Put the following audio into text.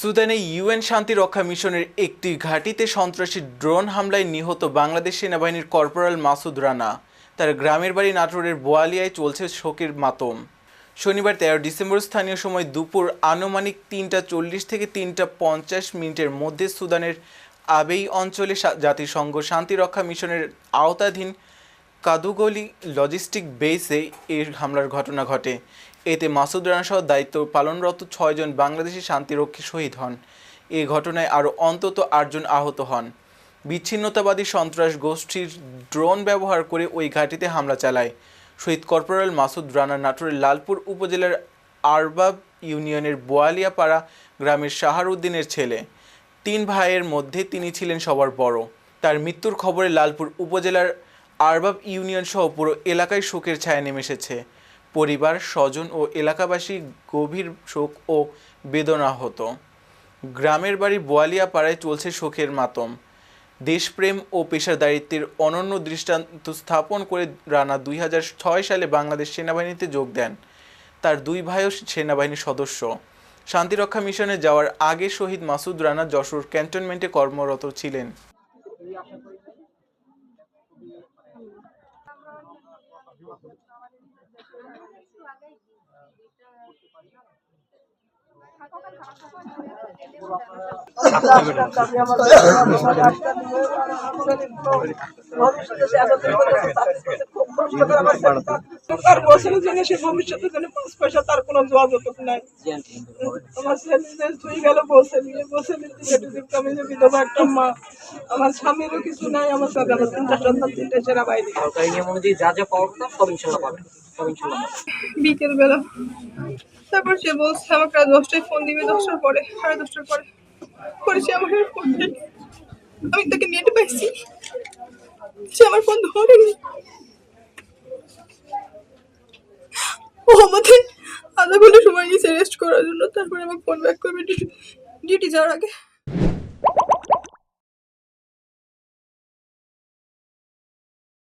সুদানে UN শান্তি রক্ষা মিশনের একটি ঘাঁটিতে সন্ত্রাসী ড্রোন হামলায় নিহত বাংলাদেশ সেনাবাহিনীর কর্পোরাল মাসুদ রানা। তার গ্রামের বাড়ি নাটোরের বোয়ালিয়ায় চলছে শোকের মাতম। শনিবার তেরো ডিসেম্বর স্থানীয় সময় দুপুর আনুমানিক তিনটা চল্লিশ থেকে তিনটা পঞ্চাশ মিনিটের মধ্যে সুদানের আবেই অঞ্চলে জাতিসংঘ শান্তিরক্ষা মিশনের আওতাধীন কাদুগলি লজিস্টিক বেসে এই হামলার ঘটনা ঘটে। এতে মাসুদ রানা সহ দায়িত্ব পালনরত ছয়জন বাংলাদেশি শান্তিরক্ষী শহীদ হন। এই ঘটনায় আরও অন্তত আটজন আহত হন। বিচ্ছিন্নতাবাদী সন্ত্রাস গোষ্ঠীর ড্রোন ব্যবহার করে ওই ঘাঁটিতে হামলা চালায়। শহীদ কর্পোরাল মাসুদ রানা নাটোরের লালপুর উপজেলার আরবাব ইউনিয়নের বোয়ালিয়াপাড়া গ্রামের শাহারউদ্দিনের ছেলে। তিন ভাইয়ের মধ্যে তিনি ছিলেন সবার বড়। তার মৃত্যুর খবরে লালপুর উপজেলার আরবাব ইউনিয়ন সহ পুরো এলাকায় শোকের ছায়া নেমে এসেছে। পরিবার, স্বজন ও এলাকাবাসী গভীর শোক ও বেদনাহত গ্রামের বাড়ি বোয়ালিয়াপাড়ায় চলছে শোকের মাতম। দেশপ্রেম ও পেশাদারিত্বের অনন্য দৃষ্টান্ত স্থাপন করে রানা দুই হাজার ছয় সালে বাংলাদেশ সেনাবাহিনীতে যোগ দেন। তার দুই ভাইও সেনাবাহিনীর সদস্য। শান্তিরক্ষা মিশনে যাওয়ার আগে শহীদ মাসুদ রানা যশোর ক্যান্টনমেন্টে কর্মরত ছিলেন। ভবিষ্যতে তার বছরের জন্য সে ভবিষ্যতের জন্য পাঁচ পয়সা তার কোনো যোগাযোগ নাই। আমার ছেলে তুই গেল বসে নিয়ে বসে আমি যে বিধবা একটা মা। আমার স্বামীরও কিছু নাই আমার আমার তিনটা সন্তান তিনটা সেরা বাইরে। সরকারি নিয়ম অনুযায়ী যা যা পাওয়ার কথা সব ইনশাল্লাহ পাবেন বিকেল বেলা তারপর সে বলছে আমাকে দশটায় ফোন দিবে দশটার পরে সাড়ে দশটার পরে। পরে সে আমাকে ফোন আমি তাকে নেট পাইছি। সে আমার ফোন ধরেনি। রেস্ট করার জন্য তারপরে আমার ফোন ব্যাক করবে। ডিউটি যাওয়ার আগে।